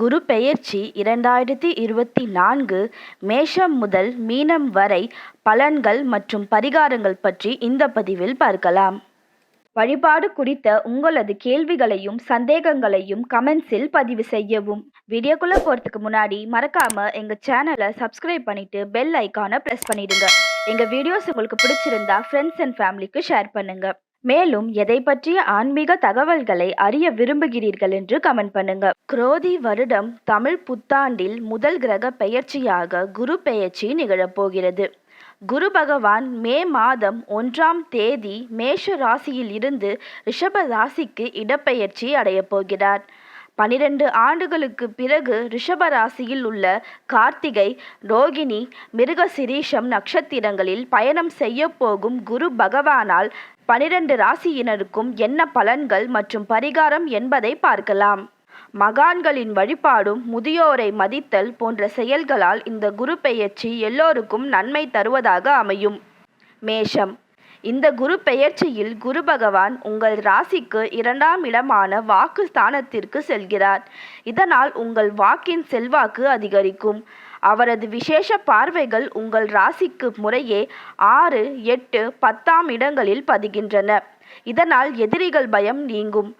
குரு பெயர்ச்சி இரண்டாயிரத்தி இருபத்தி நான்கு மேஷம் முதல் மீனம் வரை பலன்கள் மற்றும் பரிகாரங்கள் பற்றி இந்த பதிவில் பார்க்கலாம். வழிபாடு குறித்த உங்களது கேள்விகளையும் சந்தேகங்களையும் கமெண்ட்ஸில் பதிவு செய்யவும். வீடியோக்குள்ளே போறதுக்கு முன்னாடி மறக்காம எங்கள் சேனலை சப்ஸ்கிரைப் பண்ணிட்டு பெல் ஐக்கானை ப்ரெஸ் பண்ணிடுங்க. எங்கள் வீடியோஸ் உங்களுக்கு பிடிச்சிருந்தா ஃப்ரெண்ட்ஸ் அண்ட் ஃபேமிலிக்கு ஷேர் பண்ணுங்க. மேலும் எதை பற்றிய ஆன்மீக தகவல்களை அறிய விரும்புகிறீர்கள் என்று கமெண்ட் பண்ணுங்க. குரோதி வருடம் தமிழ் புத்தாண்டில் முதல் கிரக பெயர்ச்சியாக குரு பெயர்ச்சி நிகழப்போகிறது. குரு பகவான் மே மாதம் ஒன்றாம் தேதி மேஷ ராசியில் இருந்து ரிஷப ராசிக்கு இடப்பெயர்ச்சி அடையப் போகிறார். பனிரெண்டு ஆண்டுகளுக்கு பிறகு ரிஷப ராசியில் உள்ள கார்த்திகை ரோகிணி மிருகசிரீஷம் நட்சத்திரங்களில் பயணம் செய்ய போகும் குரு பகவானால் பனிரெண்டு ராசியினருக்கும் என்ன பலன்கள் மற்றும் பரிகாரம் என்பதை பார்க்கலாம். மகான்களின் வழிபாடும் முதியோரை மதித்தல் போன்ற செயல்களால் இந்த குரு பெயர்ச்சி எல்லோருக்கும் நன்மை தருவதாக அமையும். மேஷம். இந்த குரு பெயர்ச்சியில் குரு பகவான் உங்கள் ராசிக்கு இரண்டாம் இடமான வாக்கு ஸ்தானத்திற்கு செல்கிறார். இதனால் உங்கள் வாக்கின் செல்வாக்கு அதிகரிக்கும். அவரது விசேஷ பார்வைகள் உங்கள் ராசிக்கு முறையே ஆறு எட்டு பத்தாம் இடங்களில் பதிகின்றன. இதனால் எதிரிகள் பயம் நீங்கும்.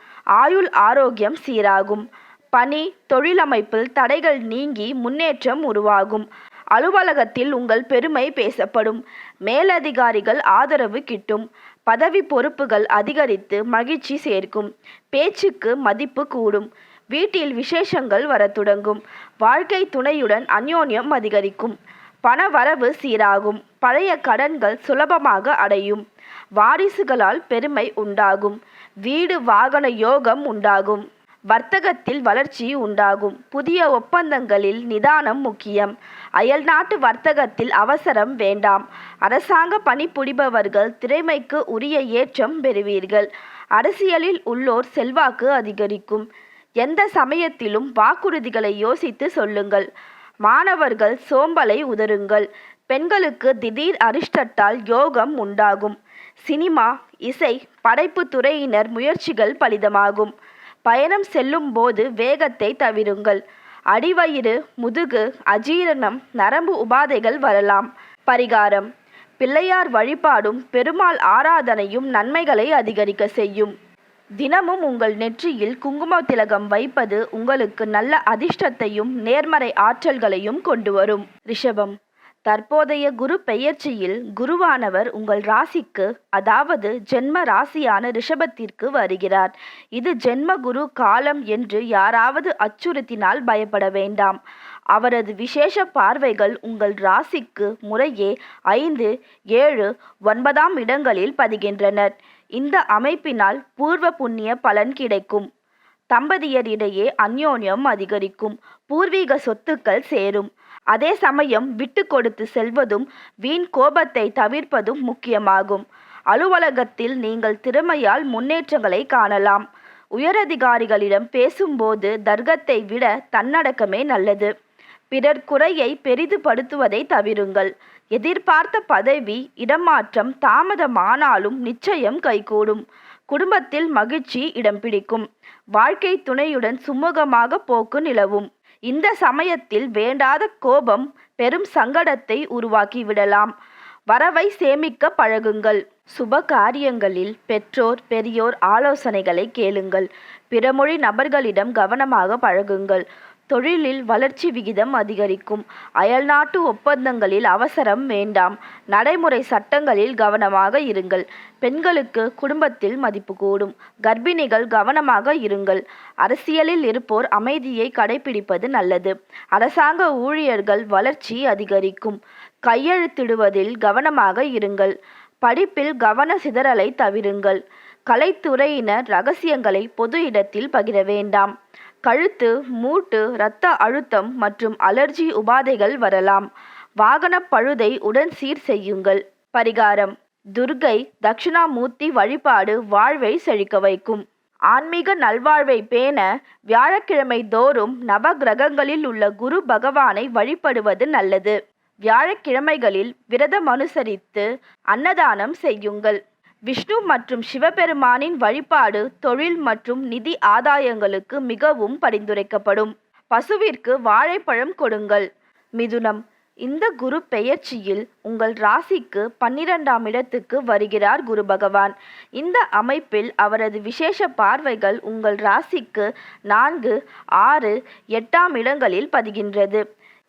ஆயுள் ஆரோக்கியம் சீராகும். பணி தொழிலமைப்பில் தடைகள் நீங்கி முன்னேற்றம் உருவாகும். அலுவலகத்தில் உங்கள் பெருமை பேசப்படும். மேலதிகாரிகள் ஆதரவு கிட்டும். பதவி பொறுப்புகள் அதிகரித்து மகிழ்ச்சி சேர்க்கும். பேச்சுக்கு மதிப்பு கூடும். வீட்டில் விசேஷங்கள் வரத் தொடங்கும். வாழ்க்கை துணையுடன் அந்யோன்யம் அதிகரிக்கும். பண வரவு சீராகும். பழைய கடன்கள் சுலபமாக அடையும். வாரிசுகளால் பெருமை உண்டாகும். வீடு வாகன யோகம் உண்டாகும். வர்த்தகத்தில் வளர்ச்சி உண்டாகும். புதிய ஒப்பந்தங்களில் நிதானம் முக்கியம். அயல்நாட்டு வர்த்தகத்தில் அவசரம் வேண்டாம். அரசாங்க பணிபுரிபவர்கள் திறமைக்கு உரிய ஏற்றம் பெறுவீர்கள். அரசியலில் உள்ளோர் செல்வாக்கு அதிகரிக்கும். எந்த சமயத்திலும் வாக்குறுதிகளை யோசித்து சொல்லுங்கள். மாணவர்கள் சோம்பலை உதருங்கள் பெண்களுக்கு திடீர் அரிஷ்டத்தால் யோகம் உண்டாகும். சினிமா இசை படைப்பு துறையினர் முயற்சிகள் பலிதமாகும். பயணம் செல்லும் போது வேகத்தை தவிருங்கள். அடிவயிறு முதுகு அஜீரணம் நரம்பு உபாதைகள் வரலாம். பரிகாரம். பிள்ளையார் வழிபாடும் பெருமாள் ஆராதனையும் நன்மைகளை அதிகரிக்க செய்யும். தினமும் உங்கள் நெற்றியில் குங்கும திலகம் வைப்பது உங்களுக்கு நல்ல அதிர்ஷ்டத்தையும் நேர்மறை ஆற்றல்களையும் கொண்டு வரும். ரிஷபம் தற்போதைய குரு பெயர்ச்சியில் குருவானவர் உங்கள் ராசிக்கு அதாவது ஜென்ம ராசியான ரிஷபத்திற்கு வருகிறார். இது ஜென்ம குரு காலம் என்று யாராவது அச்சுறுத்தினால் பயப்பட வேண்டாம். அவரது விசேஷ பார்வைகள் உங்கள் ராசிக்கு முறையே ஐந்து ஏழு ஒன்பதாம் இடங்களில் பதிகின்றனர். இந்த அமைப்பினால் பூர்வ புண்ணிய பலன் கிடைக்கும். தம்பதியரிடையே அந்யோன்யம் அதிகரிக்கும். பூர்வீக சொத்துக்கள் சேரும். அதே சமயம் விட்டு கொடுத்து செல்வதும் வீண் கோபத்தை தவிர்ப்பதும் முக்கியமாகும். அலுவலகத்தில் நீங்கள் திறமையால் முன்னேற்றங்களை காணலாம். உயரதிகாரிகளிடம் பேசும்போது தர்க்கத்தை விட தன்னடக்கமே நல்லது. பிறர் குறையை பெரிதுபடுத்துவதை தவிருங்கள். எதிர்பார்த்த பதவி இடமாற்றம் தாமதமானாலும் நிச்சயம் கைகூடும். குடும்பத்தில் மகிழ்ச்சி இடம் பிடிக்கும். வாழ்க்கை துணையுடன் சுமூகமாக போக்கு நிலவும். இந்த சமயத்தில் வேண்டாத கோபம் பெரும் சங்கடத்தை உருவாக்கிவிடலாம் வரவை சேமிக்க பழகுங்கள். சுப காரியங்களில் பெற்றோர் பெரியோர் ஆலோசனைகளை கேளுங்கள். பிறமொழி நபர்களிடம் கவனமாக பழகுங்கள். தொழிலில் வளர்ச்சி விகிதம் அதிகரிக்கும். அயல்நாட்டு ஒப்பந்தங்களில் அவசரம் வேண்டாம். நடைமுறை சட்டங்களில் கவனமாக இருங்கள். பெண்களுக்கு குடும்பத்தில் மதிப்பு கூடும். கர்ப்பிணிகள் கவனமாக இருங்கள். அரசியலில் இருப்போர் அமைதியை கடைபிடிப்பது நல்லது. அரசாங்க ஊழியர்கள் வளர்ச்சி அதிகரிக்கும். கையெழுத்திடுவதில் கவனமாக இருங்கள். படிப்பில் கவன சிதறலை தவிருங்கள். கலைத்துறையினர் ரகசியங்களை பொது இடத்தில் பகிர வேண்டாம். கழுத்து மூட்டு இரத்த அழுத்தம் மற்றும் அலர்ஜி உபாதைகள் வரலாம். வாகன பழுதை உடன் சீர் செய்யுங்கள். பரிகாரம். துர்கை தட்சிணாமூர்த்தி வழிபாடு வாழ்வை செழிக்க வைக்கும். ஆன்மீக நல்வாழ்வை பேண வியாழக்கிழமை தோறும் நவ கிரகங்களில் உள்ள குரு பகவானை வழிபடுவது நல்லது. வியாழக்கிழமைகளில் விரதம் அனுசரித்து அன்னதானம் செய்யுங்கள். விஷ்ணு மற்றும் சிவபெருமானின் வழிபாடு தொழில் மற்றும் நிதி ஆதாயங்களுக்கு மிகவும் பரிந்துரைக்கப்படும். பசுவிற்கு வாழைப்பழம் கொடுங்கள். மிதுனம் இந்த குரு பெயர்ச்சியில் உங்கள் ராசிக்கு பன்னிரெண்டாம் இடத்துக்கு வருகிறார் குரு பகவான். இந்த அமைப்பில் அவரது விசேஷ பார்வைகள் உங்கள் ராசிக்கு நான்கு ஆறு எட்டாம் இடங்களில் பதிகின்றது.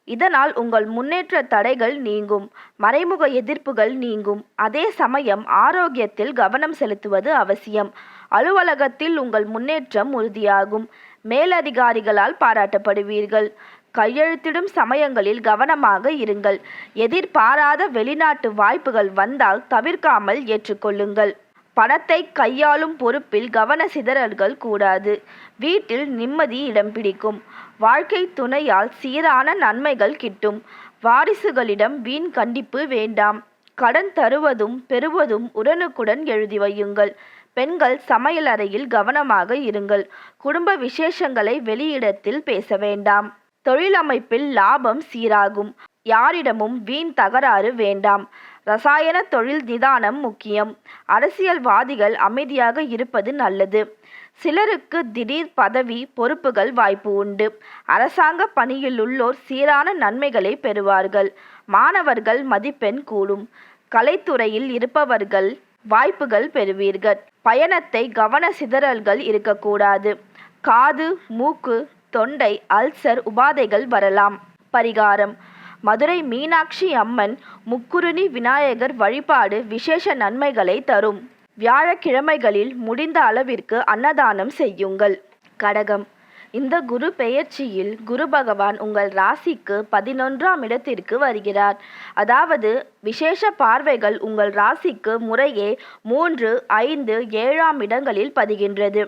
இதனால் உங்கள் முன்னேற்ற தடைகள் நீங்கும் மறைமுக எதிர்ப்புகள் நீங்கும். அதே சமயம் ஆரோக்கியத்தில் கவனம் செலுத்துவது அவசியம். அலுவலகத்தில் உங்கள் முன்னேற்றம் உறுதியாகும். மேலதிகாரிகளால் பாராட்டப்படுவீர்கள். கையெழுத்திடும் சமயங்களில் கவனமாக இருங்கள். எதிர்பாராத வெளிநாட்டு வாய்ப்புகள் வந்தால் தவிர்க்காமல் ஏற்றுக்கொள்ளுங்கள். பணத்தை கையாளும் பொறுப்பில் கவன சிதறல்கள் கூடாது. வீட்டில் நிம்மதி இடம் பிடிக்கும். வாழ்க்கை துணையால் சீரான நன்மைகள் கிட்டும். வாரிசுகளிடம் வீண் கண்டிப்பு வேண்டாம். கடன் தருவதும் பெறுவதும் உடனுக்குடன் எழுதி வையுங்கள். பெண்கள் சமையலறையில் கவனமாக இருங்கள். குடும்ப விசேஷங்களை வெளியிடத்தில் பேச வேண்டாம். தொழிலமைப்பில் லாபம் சீராகும். யாரிடமும் வீண் தகராறு வேண்டாம். ரசாயன தொழில் நிதானம் முக்கியம். அரசியல்வாதிகள் அமைதியாக இருப்பது நல்லது. சிலருக்கு திடீர் பதவி பொறுப்புகள் வாய்ப்பு உண்டு. அரசாங்க பணியில் உள்ளோர் சீரான நன்மைகளை பெறுவார்கள். மாணவர்கள் மதிப்பெண் கூடும். கலைத்துறையில் இருப்பவர்கள் வாய்ப்புகள் பெறுவீர்கள். பயணத்தை கவன சிதறல்கள் இருக்கக்கூடாது. காது மூக்கு தொண்டை அல்சர் உபாதைகள் வரலாம். பரிகாரம். மதுரை மீனாட்சி அம்மன் முக்குருணி விநாயகர் வழிபாடு விசேஷ நன்மைகளை தரும். வியாழக்கிழமைகளில் முடிந்த அளவிற்கு அன்னதானம் செய்யுங்கள். கடகம். இந்த குரு பெயர்ச்சியில் குரு பகவான் உங்கள் ராசிக்கு பதினொன்றாம் இடத்திற்கு வருகிறார். அதாவது விசேஷ பார்வைகள் உங்கள் ராசிக்கு முறையே மூன்று ஐந்து ஏழாம் இடங்களில் பதிகின்றது.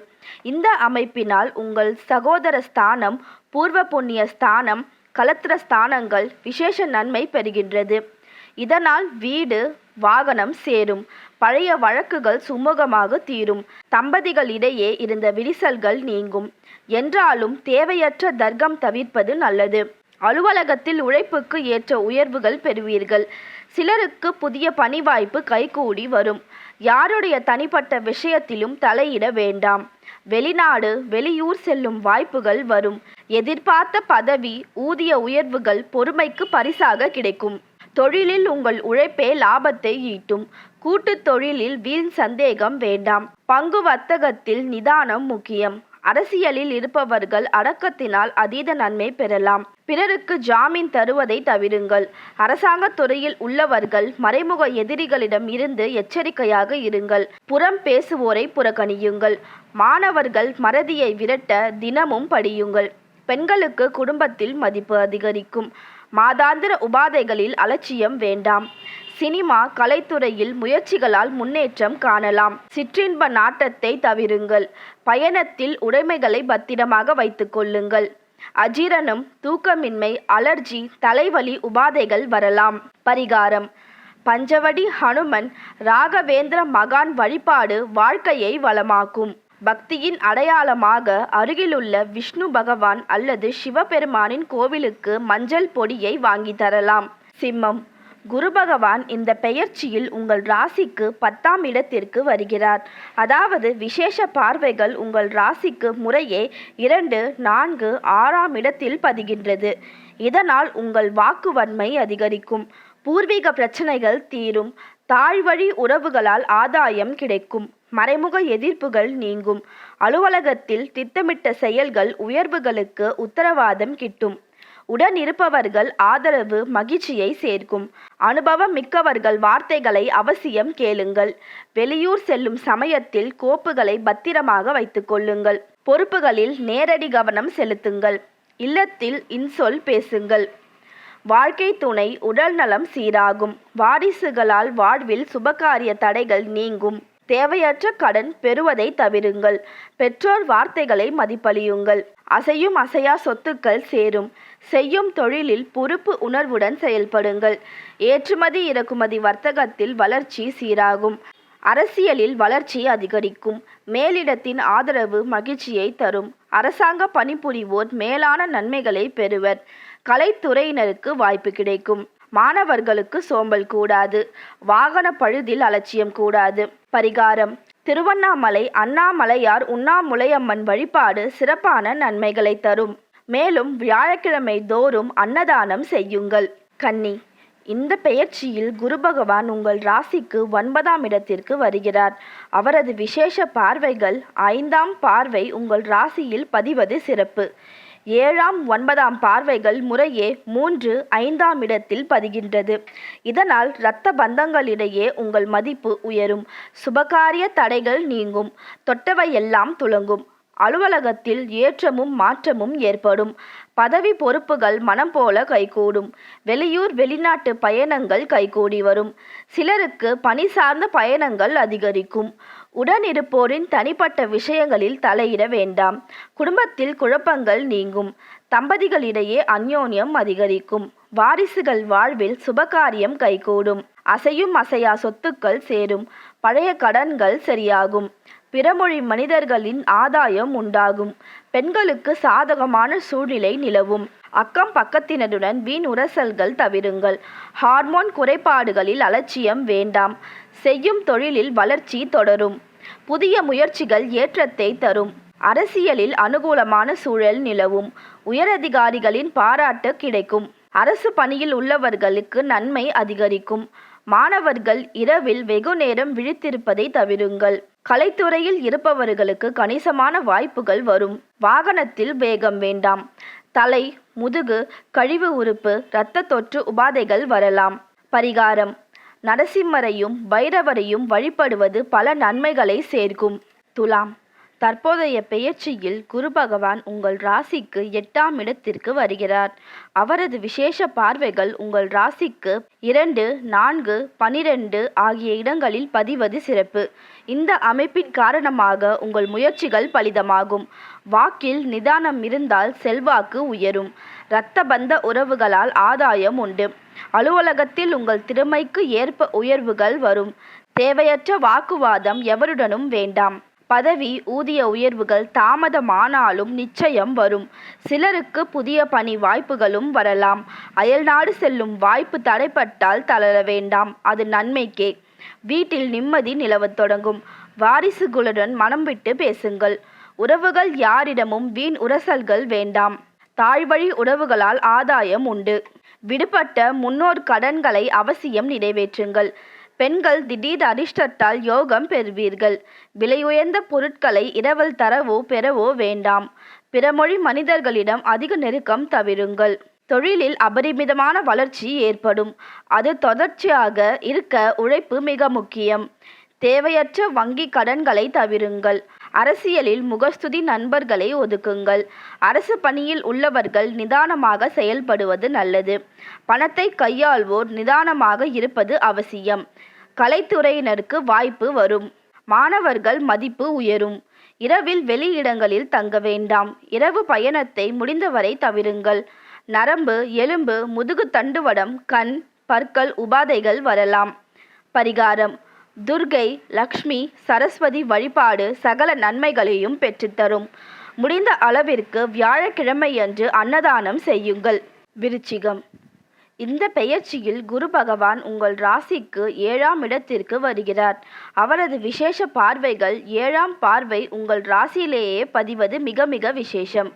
இந்த அமைப்பினால் உங்கள் சகோதர ஸ்தானம் பூர்வ புண்ணிய ஸ்தானம் கலத்திர ஸ்தானங்கள் விசேஷ நன்மை பெறுகின்றது. இதனால் வீடு வாகனம் சேரும். பழைய வழக்குகள் சுமூகமாக தீரும். தம்பதிகளிடையே இருந்த விரிசல்கள் நீங்கும். என்றாலும் தேவையற்ற தர்க்கம் தவிர்ப்பது நல்லது. அலுவலகத்தில் உழைப்புக்கு ஏற்ற உயர்வுகள் பெறுவீர்கள். சிலருக்கு புதிய பணி வாய்ப்பு கைகூடி வரும். யாருடைய தனிப்பட்ட விஷயத்திலும் தலையிட வேண்டாம். வெளிநாடு வெளியூர் செல்லும் வாய்ப்புகள் வரும். எதிர்பார்த்த பதவி ஊதிய உயர்வுகள் பொறுமைக்கு பரிசாக கிடைக்கும். தொழிலில் உங்கள் உழைப்பே லாபத்தை ஈட்டும். கூட்டுத் தொழிலில் வீண் சந்தேகம் வேண்டாம். பங்கு வர்த்தகத்தில் நிதானம் முக்கியம். அரசியலில் இருப்பவர்கள் அடக்கத்தினால் அதீத நன்மை பெறலாம். பிறருக்கு ஜாமீன் தருவதை தவிருங்கள். அரசாங்க துறையில் உள்ளவர்கள் மறைமுக எதிரிகளிடம் இருந்து எச்சரிக்கையாக இருங்கள். புறம் பேசுவோரை புறக்கணியுங்கள். மாணவர்கள் மறதியை விரட்ட தினமும் படியுங்கள். பெண்களுக்கு குடும்பத்தில் மதிப்பு அதிகரிக்கும். மாதாந்திர உபாதைகளில் அலட்சியம் வேண்டாம். சினிமா கலைத்துறையில் முயற்சிகளால் முன்னேற்றம் காணலாம். சிற்றின்ப நாட்டத்தை தவிருங்கள். பயணத்தில் உடைமைகளை பத்திரமாக வைத்துக்கொள்ளுங்கள் அஜீரணம் தூக்கமின்மை அலர்ஜி தலைவலி உபாதைகள் வரலாம். பரிகாரம். பஞ்சவடி ஹனுமன் ராகவேந்திர மகான் வழிபாடு வாழ்க்கையை வளமாக்கும். பக்தியின் அடையாளமாக அருகிலுள்ள விஷ்ணு பகவான் அல்லது சிவபெருமானின் கோவிலுக்கு மஞ்சள் பொடியை வாங்கி தரலாம். சிம்மம். குரு பகவான் இந்த பெயர்ச்சியில் உங்கள் ராசிக்கு பத்தாம் இடத்திற்கு வருகிறார். அதாவது விசேஷ பார்வைகள் உங்கள் ராசிக்கு முறையே இரண்டு நான்கு ஆறாம் இடத்தில் பதிகின்றது. இதனால் உங்கள் வாக்குவன்மை அதிகரிக்கும். பூர்வீக பிரச்சனைகள் தீரும். தாழ்வழி உறவுகளால் ஆதாயம் கிடைக்கும். மறைமுக எதிர்ப்புகள் நீங்கும். அலுவலகத்தில் திட்டமிட்ட செயல்கள் உயர்வுகளுக்கு உத்தரவாதம் கிட்டும். உடன் இருப்பவர்கள் ஆதரவு மகிழ்ச்சியை சேர்க்கும். அனுபவம் மிக்கவர்கள் வார்த்தைகளை அவசியம் கேளுங்கள். வெளியூர் செல்லும் சமயத்தில் கோப்புகளை பத்திரமாக வைத்துக் கொள்ளுங்கள். பொறுப்புகளில் நேரடி கவனம் செலுத்துங்கள். இல்லத்தில் இன்சொல் பேசுங்கள். வாழ்க்கை துணை உடல் நலம் சீராகும். வாரிசுகளால் வாழ்வில் சுபகாரிய தடைகள் நீங்கும். தேவையற்ற கடன் பெறுவதை தவிருங்கள். பெற்றோர் வார்த்தைகளை மதிப்பளியுங்கள். அசையும் அசையா சொத்துக்கள் சேரும். செய்யும் தொழிலில் பொறுப்பு உணர்வுடன் செயல்படுங்கள். ஏற்றுமதி இறக்குமதி வர்த்தகத்தில் வளர்ச்சி சீராகும். அரசியலில் வளர்ச்சி அதிகரிக்கும். மேலிடத்தின் ஆதரவு மகிழ்ச்சியை தரும். அரசாங்க பணிபுரிவோர் மேலான நன்மைகளை பெறுவர். கலைத்துறையினருக்கு வாய்ப்பு கிடைக்கும். மாணவர்களுக்கு சோம்பல் கூடாது. வாகன பழுதில் அலட்சியம் கூடாது. பரிகாரம். திருவண்ணாமலை அண்ணாமலையார் உண்ணாமுலையம்மன் வழிபாடு சிறப்பான நன்மைகளை தரும். மேலும் வியாழக்கிழமை தோறும் அன்னதானம் செய்யுங்கள். கன்னி. இந்த பெயர்ச்சியில் குரு பகவான் உங்கள் ராசிக்கு ஒன்பதாம் இடத்திற்கு வருகிறார். அவரது விசேஷ பார்வைகள் ஐந்தாம் பார்வை உங்கள் ராசியில் பதிவது சிறப்பு. ஏழாம் ஒன்பதாம் பார்வைகள் முறையே மூன்று ஐந்தாம் இடத்தில் பதிகின்றது. இதனால் இரத்த பந்தங்களிடையே உங்கள் மதிப்பு உயரும். சுபகாரிய தடைகள் நீங்கும். தொட்டவையெல்லாம் துலங்கும் அலுவலகத்தில் ஏற்றமும் மாற்றமும் ஏற்படும். பதவி பொறுப்புகள் மனம் போல கைகூடும். வெளியூர் வெளிநாட்டு பயணங்கள் கைகூடி வரும். சிலருக்கு பணி சார்ந்த பயணங்கள் அதிகரிக்கும். உடனிருப்போரின் தனிப்பட்ட விஷயங்களில் தலையிட வேண்டாம். குடும்பத்தில் குழப்பங்கள் நீங்கும். தம்பதிகளிடையே அந்யோன்யம் அதிகரிக்கும். வாரிசுகள் வாழ்வில் சுபகாரியம் கைகூடும். அசையும் அசையா சொத்துக்கள் சேரும். பழைய கடன்கள் சரியாகும். பிறமொழி மனிதர்களின் ஆதாயம் உண்டாகும். பெண்களுக்கு சாதகமான சூழ்நிலை நிலவும். அக்கம் பக்கத்தினருடன் வீண் உரசல்கள் தவிருங்கள். ஹார்மோன் குறைபாடுகளில் அலட்சியம் வேண்டாம். செய்யும் தொழிலில் வளர்ச்சி தொடரும். புதிய முயற்சிகள் ஏற்றத்தை தரும். அரசியலில் அனுகூலமான சூழல் நிலவும். உயரதிகாரிகளின் பாராட்டு கிடைக்கும். அரசு பணியில் உள்ளவர்களுக்கு நன்மை அதிகரிக்கும். மாணவர்கள் இரவில் வெகு நேரம் விழித்திருப்பதை தவிருங்கள். கலைத்துறையில் இருப்பவர்களுக்கு கணிசமான வாய்ப்புகள் வரும். வாகனத்தில் வேகம் வேண்டாம். தலை முதுகு கழிவு உறுப்பு இரத்த தொற்று உபாதைகள் வரலாம். பரிகாரம். நரசிம்மரையும் பைரவரையும் வழிபடுவது பல நன்மைகளை சேர்க்கும். துலாம். தற்போதைய பெயர்ச்சியில் குரு பகவான் உங்கள் ராசிக்கு எட்டாம் இடத்திற்கு வருகிறார். அவரது விசேஷ பார்வைகள் உங்கள் ராசிக்கு இரண்டு நான்கு பனிரெண்டு ஆகிய இடங்களில் பதிவது சிறப்பு. இந்த அமைப்பின் காரணமாக உங்கள் முயற்சிகள் பலிதமாகும். வாக்கில் நிதானம் இருந்தால் செல்வாக்கு உயரும். இரத்த பந்த உறவுகளால் ஆதாயம் உண்டு. அலுவலகத்தில் உங்கள் திறமைக்கு ஏற்ப உயர்வுகள் வரும். தேவையற்ற வாக்குவாதம் எவருடனும் வேண்டாம். பதவி ஊதிய உயர்வுகள் தாமதமானாலும் நிச்சயம் வரும். சிலருக்கு புதிய பணி வாய்ப்புகளும் வரலாம். அயல்நாடு செல்லும் வாய்ப்பு தடைப்பட்டால் தளர வேண்டாம். அது நன்மைக்கே. வீட்டில் நிம்மதி நிலவத் தொடங்கும். வாரிசுகளுடன் மனம் விட்டு பேசுங்கள். உறவுகள் யாரிடமும் வீண் உரசல்கள் வேண்டாம். தாழ்வழி உறவுகளால் ஆதாயம் உண்டு. விடுபட்ட முன்னோர் கடன்களை அவசியம் நிறைவேற்றுங்கள். பெண்கள் திடீர் அதிர்ஷ்டத்தால் யோகம் பெறுவீர்கள். விலையுயர்ந்த பொருட்களை இரவல் தரவோ பெறவோ வேண்டாம். பிறமொழி மனிதர்களிடம் அதிக நெருக்கம் தவிருங்கள். தொழிலில் அபரிமிதமான வளர்ச்சி ஏற்படும். அது தொடர்ச்சியாக இருக்க உழைப்பு மிக முக்கியம். தேவையற்ற வங்கி கடன்களை தவிருங்கள். அரசியலில் முகஸ்துதி நண்பர்களை ஒதுக்குங்கள். அரசு பணியில் உள்ளவர்கள் நிதானமாக செயல்படுவது நல்லது. பணத்தை கையாள்வோர் நிதானமாக இருப்பது அவசியம். கலைத்துறையினருக்கு வாய்ப்பு வரும். மாணவர்கள் மதிப்பு உயரும். இரவில் வெளியிடங்களில் தங்க வேண்டாம். இரவு பயணத்தை முடிந்தவரை தவிருங்கள். நரம்பு எலும்பு முதுகு தண்டுவடம் கண் பற்கள் உபாதைகள் வரலாம். பரிகாரம். துர்கை லக்ஷ்மி சரஸ்வதி வழிபாடு சகல நன்மைகளையும் பெற்றுத்தரும். முடிந்த அளவிற்கு வியாழக்கிழமையன்று அன்னதானம் செய்யுங்கள். விருச்சிகம். இந்த பெயர்ச்சியில் குரு பகவான் உங்கள் ராசிக்கு ஏழாம் இடத்திற்கு வருகிறார். அவரது விசேஷ பார்வைகள் ஏழாம் பார்வை உங்கள் ராசியிலேயே பதிவது மிக மிக விசேஷம்.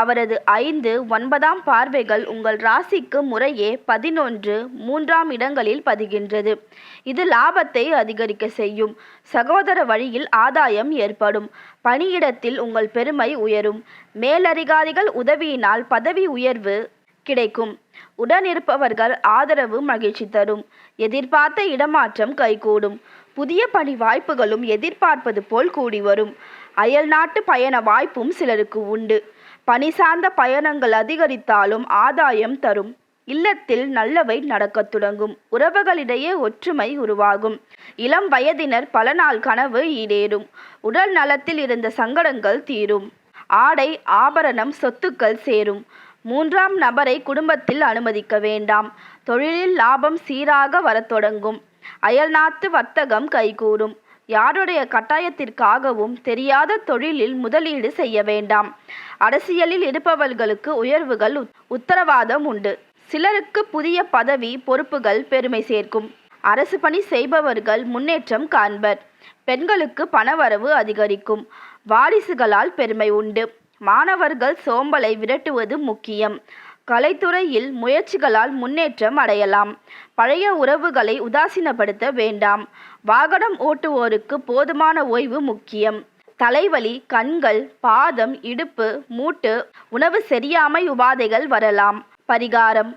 அவரது ஐந்து ஒன்பதாம் பார்வைகள் உங்கள் ராசிக்கு முறையே பதினொன்று மூன்றாம் இடங்களில் பதிகின்றது. இது லாபத்தை அதிகரிக்க செய்யும். சகோதர வழியில் ஆதாயம் ஏற்படும். பணியிடத்தில் உங்கள் பெருமை உயரும். மேலதிகாரிகள் உதவியினால் பதவி உயர்வு கிடைக்கும். உடனிருப்பவர்கள் ஆதரவு மகிழ்ச்சி தரும். எதிர்பார்த்த இடமாற்றம் கைகூடும். புதிய பணி வாய்ப்புகளும் எதிர்பார்ப்பது போல் கூடி வரும் அயல்நாட்டு பயண வாய்ப்பும் சிலருக்கு உண்டு. பணி சார்ந்த பயணங்கள் அதிகரித்தாலும் ஆதாயம் தரும். இல்லத்தில் நல்லவை நடக்கத் தொடங்கும். உறவுகளிடையே ஒற்றுமை உருவாகும். இளம் வயதினர் பல நாள் கனவு ஈடேறும். உடல் நலத்தில் இருந்த சங்கடங்கள் தீரும். ஆடை ஆபரணம் சொத்துக்கள் சேரும். மூன்றாம் நபரை குடும்பத்தில் அனுமதிக்க வேண்டாம். தொழிலில் லாபம் சீராக வரத் தொடங்கும். அயல்நாட்டு வர்த்தகம் கைகூடும். யாருடைய கட்டாயத்திற்காகவும் தெரியாத தொழிலில் முதலீடு செய்ய வேண்டாம். அரசியலில் இருப்பவர்களுக்கு உயர்வுகள் உத்தரவாதம் உண்டு. சிலருக்கு புதிய பதவி பொறுப்புகள் பெருமை சேர்க்கும். அரசு பணி செய்பவர்கள் முன்னேற்றம் காண்பர். பெண்களுக்கு பணவரவு அதிகரிக்கும். வாரிசுகளால் பெருமை உண்டு. மாணவர்கள் சோம்பலை விரட்டுவது முக்கியம். கலைத்துறையில் முயற்சிகளால் முன்னேற்றம் அடையலாம். பழைய உறவுகளை உதாசீனப்படுத்த வேண்டாம். வாகனம் ஓட்டுவோருக்கு போதுமான ஓய்வு முக்கியம். தலைவலி கண்கள் பாதம் இடுப்பு மூட்டு உணவு செரியாமை உபாதைகள் வரலாம். பரிகாரம்.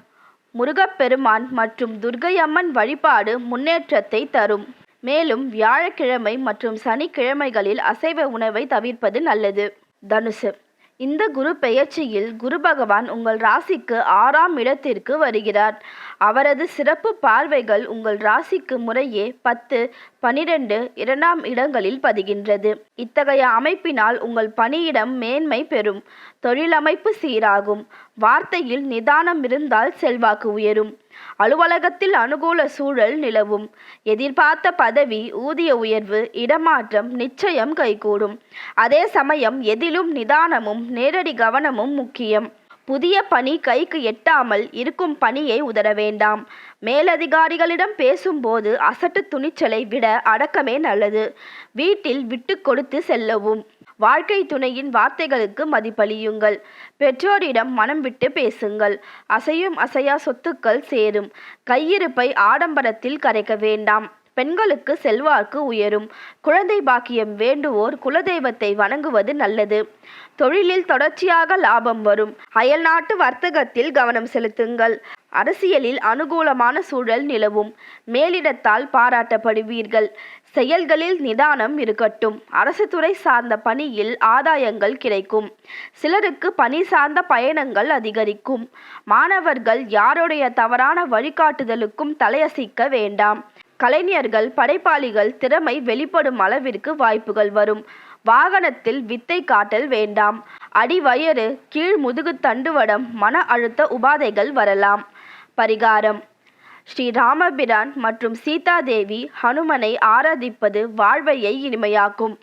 முருகப்பெருமான் மற்றும் துர்கையம்மன் வழிபாடு முன்னேற்றத்தை தரும். மேலும் வியாழக்கிழமை மற்றும் சனிக்கிழமைகளில் அசைவ உணவை தவிர்ப்பது நல்லது. தனுசு. இந்த குரு பெயர்ச்சியில் குரு பகவான் உங்கள் ராசிக்கு ஆறாம் இடத்திற்கு வருகிறார். அவரது சிறப்பு பார்வைகள் உங்கள் ராசிக்கு முறையே பத்து பனிரெண்டு இரண்டாம் இடங்களில் பதிகின்றது. இத்தகைய அமைப்பினால் உங்கள் பணியிடம் மேன்மை பெறும். தொழிலமைப்பு சீராகும். வார்த்தையில் நிதானம் இருந்தால் செல்வாக்கு உயரும். அலுவலகத்தில் அனுகூல சூழல் நிலவும். எதிர்பார்த்த பதவி ஊதிய உயர்வு இடமாற்றம் நிச்சயம் கைகூடும். அதே சமயம் எதிலும் நிதானமும் நேரடி கவனமும் முக்கியம். புதிய பணி கைக்கு எட்டாமல் இருக்கும் பணியை உதர வேண்டாம். மேலதிகாரிகளிடம் பேசும்போது அசட்டு துணிச்சலை விட அடக்கமே நல்லது. வீட்டில் விட்டு கொடுத்து செல்லவும். வாழ்க்கை துணையின் வார்த்தைகளுக்கு மதிப்பளியுங்கள். பெற்றோரிடம் மனம் விட்டு பேசுங்கள். அசையும் அசையா சொத்துக்கள் சேரும். கையிருப்பை ஆடம்பரத்தில் கரைக்க வேண்டாம். பெண்களுக்கு செல்வாக்கு உயரும். குழந்தை பாக்கியம் வேண்டுவோர் குலதெய்வத்தை வணங்குவது நல்லது. தொழிலில் தொடர்ச்சியாக லாபம் வரும். அயல்நாட்டு வர்த்தகத்தில் கவனம் செலுத்துங்கள். அரசியலில் அனுகூலமான சூழல் நிலவும். மேலிடத்தால் பாராட்டப்படுவீர்கள். செயல்களில் நிதானம் இருக்கட்டும். அரசு துறை சார்ந்த பணியில் ஆதாயங்கள் கிடைக்கும். சிலருக்கு பணி சார்ந்த பயணங்கள் அதிகரிக்கும். மாணவர்கள் யாருடைய தவறான வழிகாட்டுதலுக்கும் தலையசிக்க வேண்டாம். கலைஞர்கள் படைப்பாளிகள் திறமை வெளிப்படும் அளவிற்கு வாய்ப்புகள் வரும். வாகனத்தில் வித்தை காட்டல் வேண்டாம். அடிவயறு கீழ் முதுகு தண்டுவடம் மன அழுத்த உபாதைகள் வரலாம். பரிகாரம். ஸ்ரீ ராமபிரான் மற்றும் சீதாதேவி ஹனுமனை ஆராதிப்பது வாழ்வையை இனிமையாக்கும்.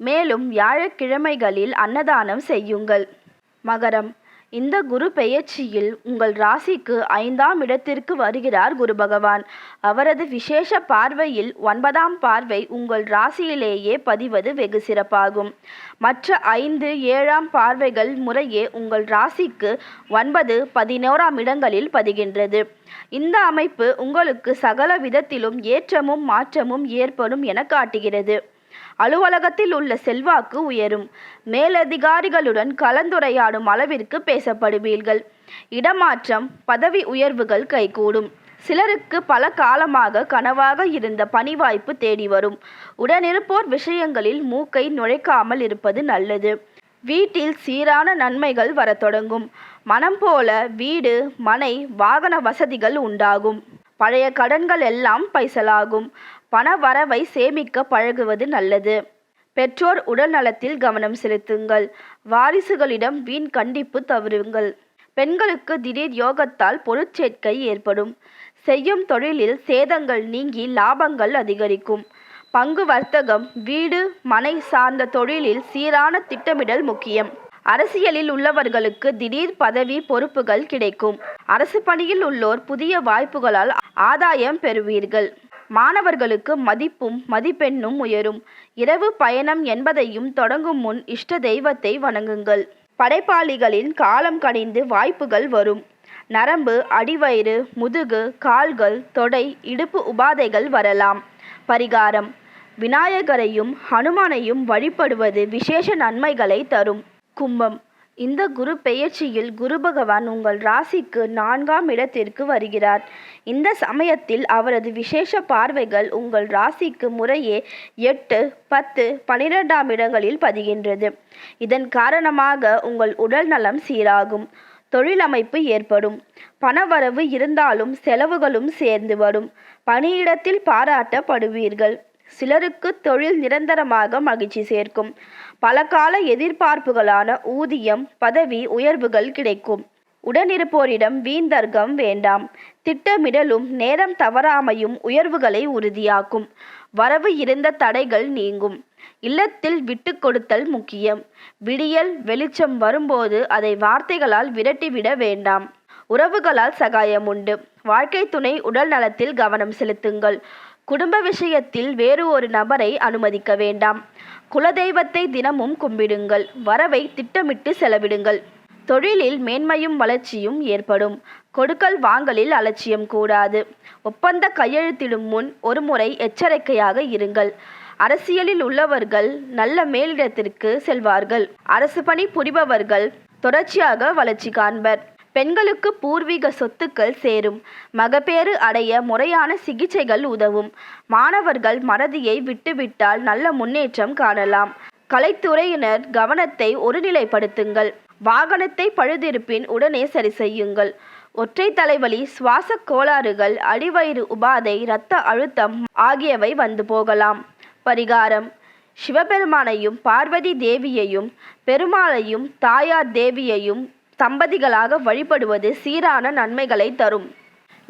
மேலும் வியாழக்கிழமைகளில் அன்னதானம் செய்யுங்கள். மகரம் இந்த குரு பெயர்ச்சியில் உங்கள் ராசிக்கு ஐந்தாம் இடத்திற்கு வருகிறார் குரு பகவான். அவரது விசேஷ பார்வையில் ஒன்பதாம் பார்வை உங்கள் ராசியிலேயே பதிவது வெகு சிறப்பாகும். மற்ற ஐந்து ஏழாம் பார்வைகள் முறையே உங்கள் ராசிக்கு ஒன்பது பதினோராம் இடங்களில் பதிகின்றது. இந்த அமைப்பு உங்களுக்கு சகல விதத்திலும் ஏற்றமும் மாற்றமும் ஏற்படும் என காட்டுகிறது. அலுவலகத்தில் உள்ள செல்வாக்கு உயரும். மேலதிகாரிகளுடன் கலந்துரையாடும் அளவிற்கு பேசப்படுவீர்கள். இடமாற்றம் பதவி உயர்வுகள் கைகூடும். சிலருக்கு பல காலமாக கனவாக இருந்த பணி வாய்ப்பு தேடி வரும். உடனிருப்போர் விஷயங்களில் மூக்கை நுழைக்காமல் இருப்பது நல்லது. வீட்டில் சீரான நன்மைகள் வரத் தொடங்கும். மனம் போல வீடு மனை வாகன வசதிகள் உண்டாகும். பழைய கடன்கள் எல்லாம் பைசலாகும். பண வரவை சேமிக்க பழகுவது நல்லது. பெற்றோர் உடல் நலத்தில் கவனம் செலுத்துங்கள். வாரிசுகளிடம் வீண் கண்டிப்பு தவறுங்கள். பெண்களுக்கு திடீர் யோகத்தால் பொருட்சேர்க்கை ஏற்படும். செய்யும் தொழிலில் சேதங்கள் நீங்கி லாபங்கள் அதிகரிக்கும். பங்கு வர்த்தகம் வீடு மனை சார்ந்த தொழிலில் சீரான திட்டமிடல் முக்கியம். அரசியலில் உள்ளவர்களுக்கு திடீர் பதவி பொறுப்புகள் கிடைக்கும். அரசு பணியில் உள்ளோர் புதிய வாய்ப்புகளால் ஆதாயம் பெறுவீர்கள். மாணவர்களுக்கு மதிப்பும் மதிப்பெண்ணும் உயரும். இரவு பயணம் என்பதையும் தொடங்கும் முன் இஷ்ட தெய்வத்தை வணங்குங்கள். படைப்பாளிகளின் காலம் கனிந்து வாய்ப்புகள் வரும். நரம்பு அடிவயிறு முதுகு கால்கள் தொடை இடுப்பு உபாதைகள் வரலாம். பரிகாரம். விநாயகரையும் ஹனுமானையும் வழிபடுவது விசேஷ நன்மைகளை தரும். கும்பம். இந்த குரு பெயர்ச்சியில் குரு பகவான் உங்கள் ராசிக்கு நான்காம் இடத்திற்கு வருகிறார். இந்த சமயத்தில் அவரது விசேஷ பார்வைகள் உங்கள் ராசிக்கு முறையே எட்டு பத்து பனிரெண்டாம் இடங்களில் பதிகின்றது. இதன் காரணமாக உங்கள் உடல் நலம் சீராகும். தொழிலமைப்பு ஏற்படும். பணவரவு இருந்தாலும் செலவுகளும் சேர்ந்து வரும். பணியிடத்தில் பாராட்டப்படுவீர்கள். சிலருக்கு தொழில் நிரந்தரமாக மகிழ்ச்சி சேர்க்கும். பல கால எதிர்பார்ப்புகளான ஊதியம் பதவி உயர்வுகள் கிடைக்கும். உடனிருப்போரிடம் வீண்தர்க்கம் வேண்டாம். திட்டமிடலும் நேரம் தவறாமையும் உயர்வுகளை உறுதியாக்கும். வரவு இருந்த தடைகள் நீங்கும். இல்லத்தில் விட்டு கொடுத்தல் முக்கியம். விடியல் வெளிச்சம் வரும்போது அதை வார்த்தைகளால் விரட்டிவிட வேண்டாம். உறவுகளால் சகாயம் உண்டு. வாழ்க்கை துணை உடல் நலத்தில் கவனம் செலுத்துங்கள். குடும்ப விஷயத்தில் வேறு ஒரு நபரை அனுமதிக்க வேண்டாம். குலதெய்வத்தை தினமும் கும்பிடுங்கள். வரவை திட்டமிட்டு செலவிடுங்கள். தொழிலில் மேன்மையும் வளர்ச்சியும் ஏற்படும். கொடுக்கல் வாங்கலில் அலட்சியம் கூடாது. ஒப்பந்த கையெழுத்திடும் முன் ஒருமுறை எச்சரிக்கையாக இருங்கள். அரசியலில் உள்ளவர்கள் நல்ல மேலிடத்திற்கு செல்வார்கள். அரசு பணி புரிபவர்கள் தொடர்ச்சியாக வளர்ச்சி காண்பர். பெண்களுக்கு பூர்வீக சொத்துக்கள் சேரும். மகப்பேறு அடைய முறையான சிகிச்சைகள் உதவும். மாணவர்கள் மறதியை விட்டுவிட்டால் நல்ல முன்னேற்றம் காணலாம். கலைத்துறையினர் கவனத்தை ஒருநிலைப்படுத்துங்கள். வாகனத்தை பழுதிருப்பின் உடனே சரி செய்யுங்கள். ஒற்றை தலைவலி சுவாச கோளாறுகள் அடிவயிறு உபாதை இரத்த அழுத்தம் ஆகியவை வந்து போகலாம். பரிகாரம். சிவபெருமானையும் பார்வதி தேவியையும் பெருமாளையும் தாயார் தேவியையும் தம்பதிகளாக வழிபடுவது சீரான நன்மைகளை தரும்.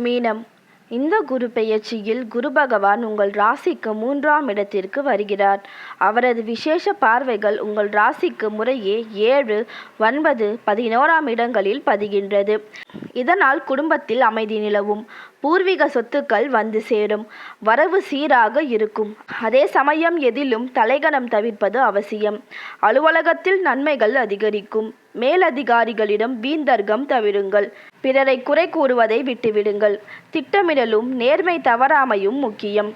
மீனம் இந்த குரு பெயர்ச்சியில் குரு பகவான் உங்கள் ராசிக்கு மூன்றாம் இடத்திற்கு வருகிறார். அவரது விசேஷ பார்வைகள் உங்கள் ராசிக்கு முறையே ஏழு ஒன்பது பதினோராம் இடங்களில் பதிகின்றது. இதனால் குடும்பத்தில் அமைதி நிலவும். பூர்வீக சொத்துக்கள் வந்து சேரும். வரவு சீராக இருக்கும். அதே சமயம் எதிலும் தலைகணம் தவிர்ப்பது அவசியம். அலுவலகத்தில் நன்மைகள் அதிகரிக்கும். மேலதிகாரிகளிடம் வீந்தர்க்கம் தவிருங்கள். பிறரை குறை கூறுவதை விட்டுவிடுங்கள். திட்டமிடலும் நேர்மை தவறாமையும் முக்கியம்.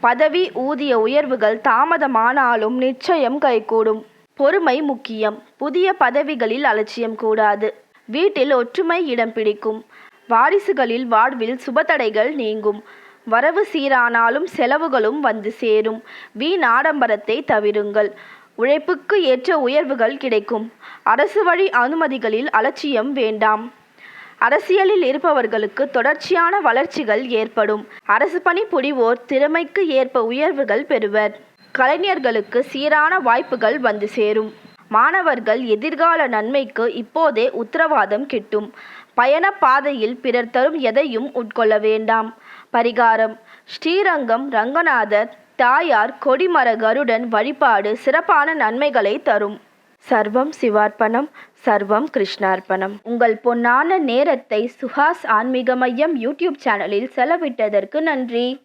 பதவி ஊதிய உயர்வுகள் தாமதமானாலும் நிச்சயம் கைகூடும். பொறுமை முக்கியம். புதிய பதவிகளில் அலட்சியம் கூடாது. வீட்டில் ஒற்றுமை இடம் பிடிக்கும். வாரிசுகளில் வாழ்வில் சுபதடைகள் நீங்கும். வரவு சீரானாலும் செலவுகளும் வந்து சேரும். வீண் ஆடம்பரத்தை தவிருங்கள். உழைப்புக்கு ஏற்ற உயர்வுகள் கிடைக்கும். அரசு வழி அனுமதிகளில் அலட்சியம் வேண்டாம். அரசியலில் இருப்பவர்களுக்கு தொடர்ச்சியான வளர்ச்சிகள் ஏற்படும். அரசு பணி புரிவோர் திறமைக்கு ஏற்ப உயர்வுகள் பெறுவர். கலைஞர்களுக்கு சீரான வாய்ப்புகள் வந்து சேரும். மாணவர்கள் எதிர்கால நன்மைக்கு இப்போதே உத்தரவாதம் கிட்டும். பயண பாதையில் பிறர் தரும் எதையும் உட்கொள்ள வேண்டாம். பரிகாரம். ஸ்ரீரங்கம் ரங்கநாதர் தாயார் கொடிமர கருடன் வழிபாடு சிறப்பான நன்மைகளை தரும். சர்வம் சிவார்ப்பணம் சர்வம் கிருஷ்ணார்ப்பணம். உங்கள் பொன்னான நேரத்தை சுஹாஸ் ஆன்மீக மையம் யூடியூப் சேனலில் செலவிட்டதற்கு நன்றி.